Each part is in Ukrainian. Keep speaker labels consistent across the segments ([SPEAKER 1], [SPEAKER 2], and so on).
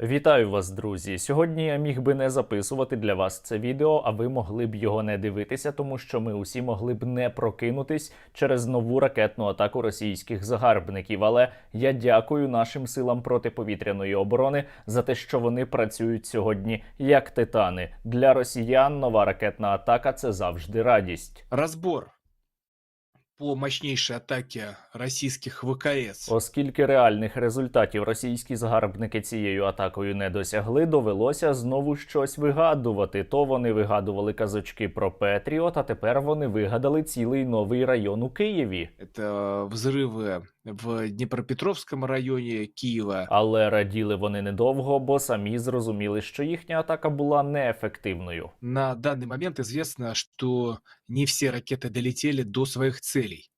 [SPEAKER 1] Вітаю вас, друзі! Сьогодні я міг би не записувати для вас це відео, а ви могли б його не дивитися, тому що ми усі могли б не прокинутись через нову ракетну атаку російських загарбників. Але я дякую нашим силам протиповітряної оборони за те, що вони працюють сьогодні як титани. Для росіян нова ракетна атака це завжди радість.
[SPEAKER 2] Разбор по мощнейшей атаке российских ВКС.
[SPEAKER 1] Оскільки реальних результатів російські загарбники цією атакою не досягли, довелося знову щось вигадувати. То вони вигадували казочки про Петріот, а тепер вони вигадали цілий новий район у Києві.
[SPEAKER 2] Это взрывы в Дніпропетровському районі Києва.
[SPEAKER 1] Але раділи вони недовго, бо самі зрозуміли, що їхня атака була неефективною.
[SPEAKER 2] На даний момент звісно, що не всі ракети долетіли до своїх целей.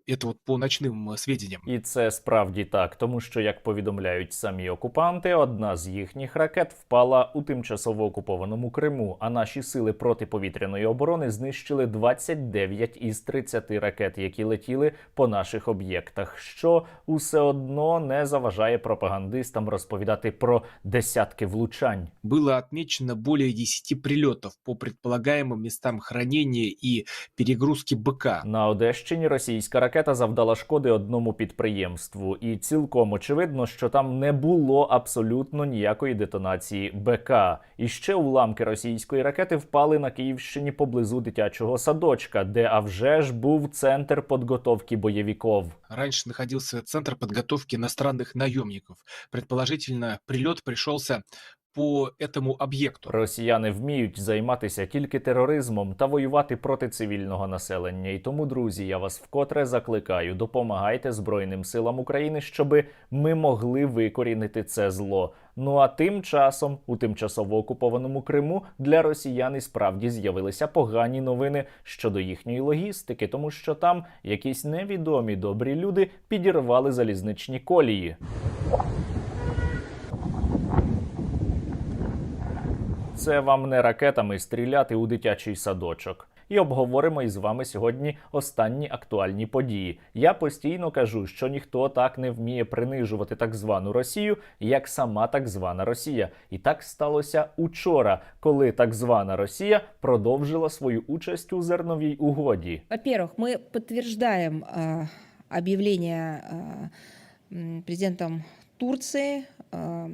[SPEAKER 2] Э, Это вот по ночным э, сведениям.
[SPEAKER 1] І це справді так, тому що, як повідомляють самі окупанти, одна з їхніх ракет впала у тимчасово окупованому Криму. А наші сили протиповітряної оборони знищили 29 із 30 ракет, які летіли по наших об'єктах, що усе одно не заважає пропагандистам розповідати про десятки влучань.
[SPEAKER 2] Было отмечено более 10 прилетов по предполагаемым местам хранения и перегрузки БК.
[SPEAKER 1] На Одещині російська ракета завдала шкоди одному підприємству, і цілком очевидно, що там не було абсолютно ніякої детонації БК. І ще уламки російської ракети впали на Київщині поблизу дитячого садочка, де а вже ж був центр підготовки бойовиків.
[SPEAKER 2] Раньше находился центр подготовки иностранных наемников. Предположительно, прилет пришелся по этому объекту.
[SPEAKER 1] Росіяни вміють займатися тільки тероризмом та воювати проти цивільного населення. І тому, друзі, я вас вкотре закликаю, допомагайте Збройним силам України, щоби ми могли викорінити це зло. Ну а тим часом у тимчасово окупованому Криму для росіян і справді з'явилися погані новини щодо їхньої логістики, тому що там якісь невідомі добрі люди підірвали залізничні колії. Це вам не ракетами стріляти у дитячий садочок. І обговоримо із вами сьогодні останні актуальні події. Я постійно кажу, що ніхто так не вміє принижувати так звану Росію, як сама так звана Росія. І так сталося учора, коли так звана Росія продовжила свою участь у зерновій угоді.
[SPEAKER 3] Во-первых, мы подтверждаем э, объявление э, м, президентом Турции э,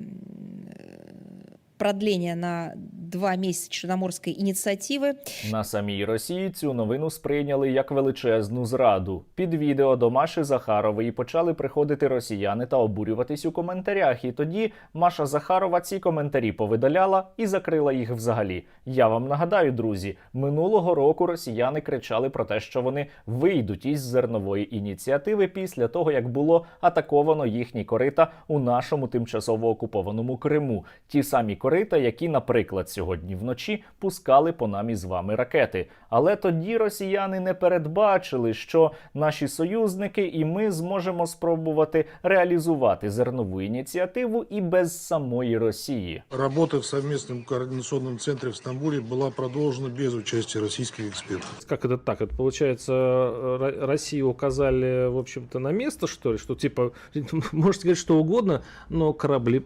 [SPEAKER 3] м, продления на два месяца Черноморской инициативы.
[SPEAKER 1] На самій Росії цю новину сприйняли як величезну зраду. Під відео до Маші Захарової почали приходити росіяни та обурюватись у коментарях. І тоді Маша Захарова ці коментарі повидаляла і закрила їх взагалі. Я вам нагадаю, друзі, минулого року росіяни кричали про те, що вони вийдуть із зернової ініціативи після того, як було атаковано їхні корита у нашому тимчасово окупованому Криму. Ті самі корита, які, наприклад, сьогодні вночі пускали по нам із вами ракети. Але тоді росіяни не передбачили, що наші союзники і ми зможемо спробувати реалізувати зернову ініціативу і без самої Росії.
[SPEAKER 4] Работа в совместном координационном центре в Стамбуле была продолжена без участия российских экспертов.
[SPEAKER 5] Как это так? Это получается, э, Ро- Россию указали, в общем-то, на место, что ли? Что типа, можете сказать что угодно, но корабли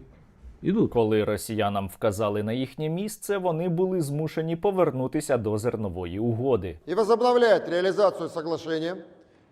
[SPEAKER 5] идут.
[SPEAKER 1] Коли росіянам вказали на їхнє місце, вони були змушені повернутися до зернової угоди.
[SPEAKER 6] І возобновляет реалізацію соглашення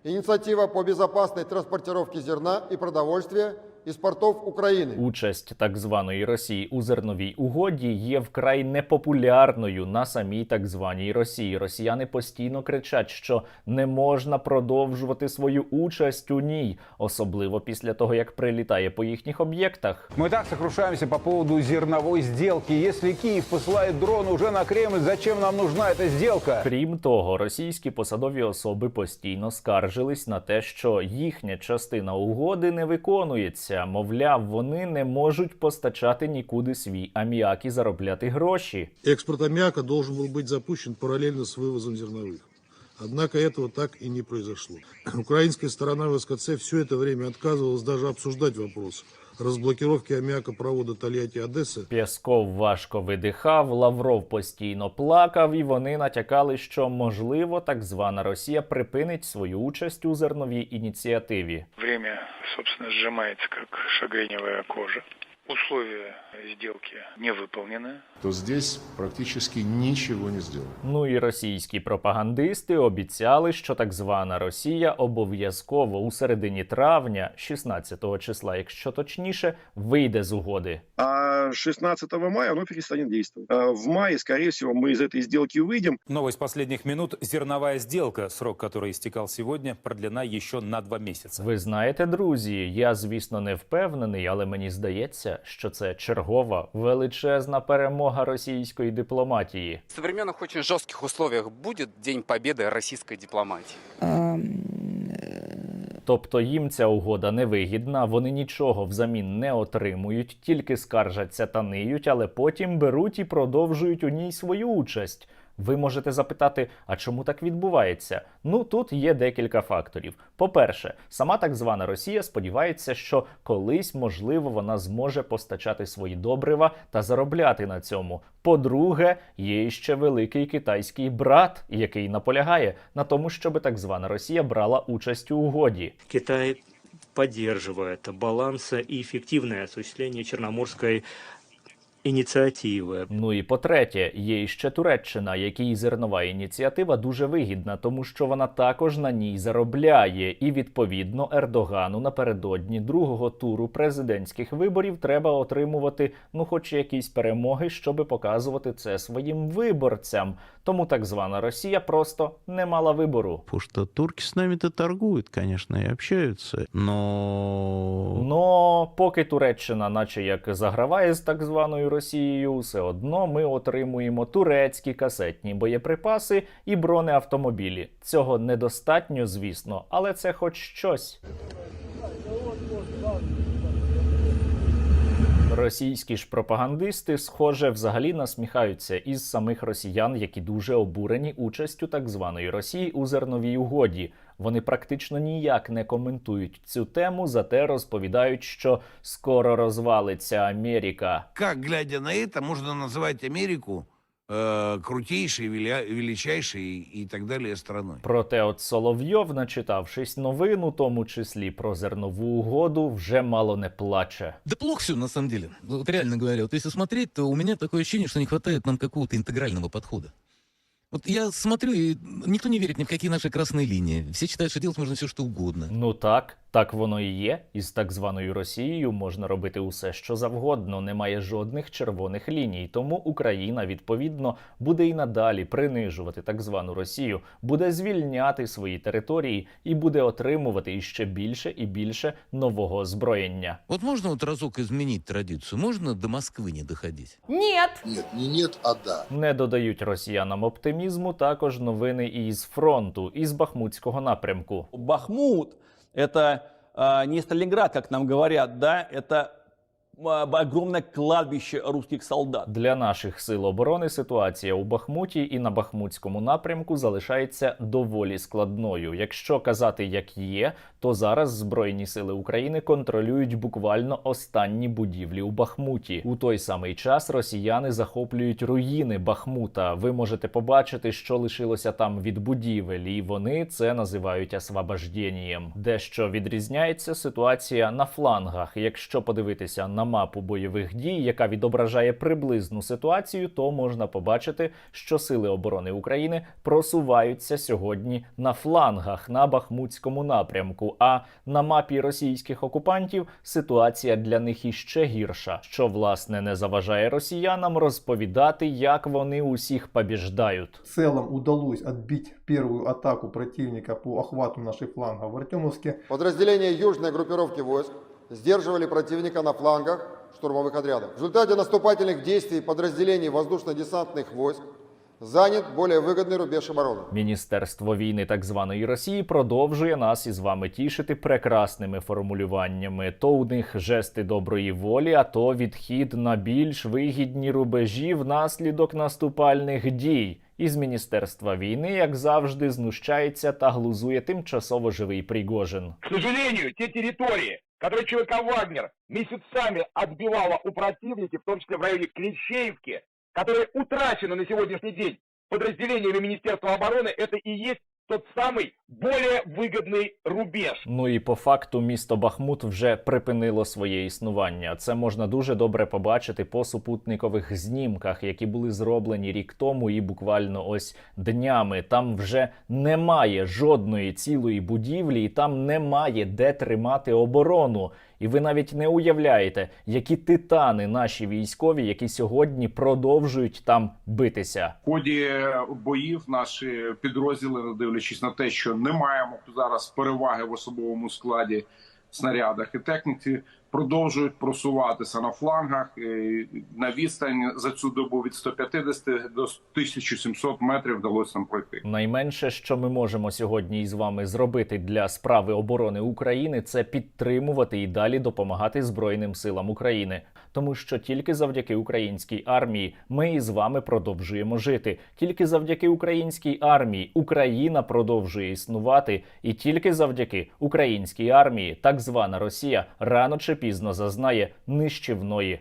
[SPEAKER 6] ініціатива по безпечній транспортировке зерна і продовольствия из портов Украины».
[SPEAKER 1] Участь так званої Росії у зерновій угоді є вкрай непопулярною на самій так званій Росії. Росіяни постійно кричать, що не можна продовжувати свою участь у ній, особливо після того, як прилітає по їхніх об'єктах.
[SPEAKER 7] Мы так сокрушаемся по поводу зерновой сделки. Если Киев посылает дрон уже на Кремль, зачем нам нужна эта сделка?
[SPEAKER 1] Крім того, російські посадові особи постійно скаржились на те, що їхня частина угоди не виконується. Мовляв, вони не можуть постачати нікуди свій аміак і заробляти гроші.
[SPEAKER 4] Экспорт аммиака должен был быть запущен параллельно с вывозом зерновых. Однако этого так и не произошло. Украинская сторона в СКЦ все это время отказывалась даже обсуждать вопрос разблокировки аміакопроводу Тольятті
[SPEAKER 1] Одеси. П'ясков важко видихав, Лавров постійно плакав, і вони натякали, що можливо так звана Росія припинить свою участь у зерновій ініціативі.
[SPEAKER 8] Время, собственно, зжимається як шагреневая кожа условия сделки не выполнены.
[SPEAKER 9] то здесь практически ничего не сделано.
[SPEAKER 1] Ну і російські пропагандисти обіцяли, що так звана Росія обов'язково у середині травня, 16 числа, якщо точніше, вийде з угоди.
[SPEAKER 10] а 16 мая оно перестанет действовать. А В мае, скорее всего, мы из этой сделки выйдем.
[SPEAKER 11] Новость последних минут. Зерновая сделка, срок которой истекал сегодня, продлена еще на два месяца.
[SPEAKER 1] Ви знаєте, друзі, я звісно не впевнений, але мені здається, що це чергова величезна перемога російської дипломатії.
[SPEAKER 12] В современных очень жестких условиях будет День Победы российской дипломатии.
[SPEAKER 3] Ам,
[SPEAKER 1] Тобто їм ця угода невигідна, вони нічого взамін не отримують, тільки скаржаться та ниють, але потім беруть і продовжують у ній свою участь. Ви можете запитати, а чому так відбувається? Ну тут є декілька факторів. По-перше, сама так звана Росія сподівається, що колись, можливо, вона зможе постачати свої добрива та заробляти на цьому. По-друге, є іще великий китайський брат, який наполягає на тому, щоб так звана Росія брала участь у угоді.
[SPEAKER 13] Китай поддерживает баланс и эффективное осуществление Черноморской ініціативи.
[SPEAKER 1] Ну і по-третє, є іще Туреччина, якій зернова ініціатива дуже вигідна, тому що вона також на ній заробляє. І відповідно Ердогану напередодні другого туру президентських виборів треба отримувати ну, хоч якісь перемоги, щоби показувати це своїм виборцям. Тому так звана Росія просто не мала вибору.
[SPEAKER 14] Потому что турки с нами-то торгуют, конечно, и общаются, но...
[SPEAKER 1] Но поки Туреччина, наче як заграває з так званою Росією, все одно ми отримуємо турецькі касетні боєприпаси і бронеавтомобілі. Цього недостатньо, звісно, але це хоч щось. Російські ж пропагандисти, схоже, взагалі насміхаються із самих росіян, які дуже обурені участю так званої Росії у зерновій угоді. Вони практично ніяк не коментують цю тему, зате розповідають, що скоро розвалиться Америка.
[SPEAKER 15] Как, глядя на это, можно называть Америку э, крутейшей, веля- величайшей и так далі страной?
[SPEAKER 1] Проте, от Соловйов, начитавшись новин, у тому числі про зернову угоду, вже мало не плаче.
[SPEAKER 16] Да плохо все, на самом деле. Вот реально говоря, вот если смотреть, то у меня такое ощущение, что не хватает нам какого-то интегрального подхода. Вот я смотрю, и никто не верит ни в какие наши красные линии. Все считают, что делать можно все, что угодно.
[SPEAKER 1] Ну так, так воно і є. Із так званою Росією можна робити усе, що завгодно. Немає жодних червоних ліній. Тому Україна відповідно буде і надалі принижувати так звану Росію, буде звільняти свої території і буде отримувати іще більше і більше нового озброєння.
[SPEAKER 16] Вот можно вот разок изменить традицию? Можно до Москвы не доходить?
[SPEAKER 3] Нет.
[SPEAKER 9] Нет, не нет, а да.
[SPEAKER 1] Не додають росіянам оптимізму також новини із фронту, із Бахмутського напрямку.
[SPEAKER 17] Бахмут – это э, не Сталинград, как нам говорят, да, это э, огромное кладбище русских солдат.
[SPEAKER 1] Для наших сил оборони ситуація у Бахмуті і на Бахмутському напрямку залишається доволі складною. Якщо казати як є, то зараз Збройні сили України контролюють буквально останні будівлі у Бахмуті. У той самий час росіяни захоплюють руїни Бахмута. Ви можете побачити, що лишилося там від будівель, і вони це називають освобожденням. Дещо відрізняється ситуація на флангах. Якщо подивитися на мапу бойових дій, яка відображає приблизну ситуацію, то можна побачити, що сили оборони України просуваються сьогодні на флангах на Бахмутському напрямку. А на мапі російських окупантів ситуація для них іще гірша, що власне не заважає росіянам розповідати, як вони усіх побіждають.
[SPEAKER 18] В удалось отбить первую атаку противника по охвату наших флангов в Артемовске.
[SPEAKER 6] Подразделения южной группировки войск сдерживали противника на флангах штурмовых отрядов. В результате наступательных действий подразделений воздушно-десантных войск занят более выгодный рубеж обороны.
[SPEAKER 1] Міністерство війни так званої Росії продовжує нас із вами тішити прекрасними формулюваннями. То у них жести доброї волі, а то відхід на більш вигідні рубежі внаслідок наступальних дій. Із міністерства війни, як завжди, знущається та глузує тимчасово живий Пригожин.
[SPEAKER 19] К сожалению, те территории, которые ЧВК «Вагнер» месяцами отбивала у противника, в том числе в районе Клещеевки, которые утрачены на сегодняшний день подразделениями Министерства обороны, это и есть тот самый более выгодный рубеж.
[SPEAKER 1] Ну і по факту місто Бахмут вже припинило своє існування. Це можна дуже добре побачити по супутникових знімках, які були зроблені рік тому, і буквально ось днями. Там вже немає жодної цілої будівлі, і там немає де тримати оборону. І ви навіть не уявляєте, які титани наші військові, які сьогодні продовжують там битися.
[SPEAKER 20] В ході боїв наші підрозділи, не дивлячись на те, що не маємо зараз переваги в особовому складі, снарядах і техніці, продовжують просуватися на флангах на відстань за цю добу від 150 до 1700 метрів вдалося нам пройти.
[SPEAKER 1] Найменше, що ми можемо сьогодні із вами зробити для справи оборони України, це підтримувати і далі допомагати Збройним силам України, тому що тільки завдяки українській армії ми із вами продовжуємо жити. Тільки завдяки українській армії Україна продовжує існувати, і тільки завдяки українській армії, так звана Росія, рано чи пізно зазнає нищівної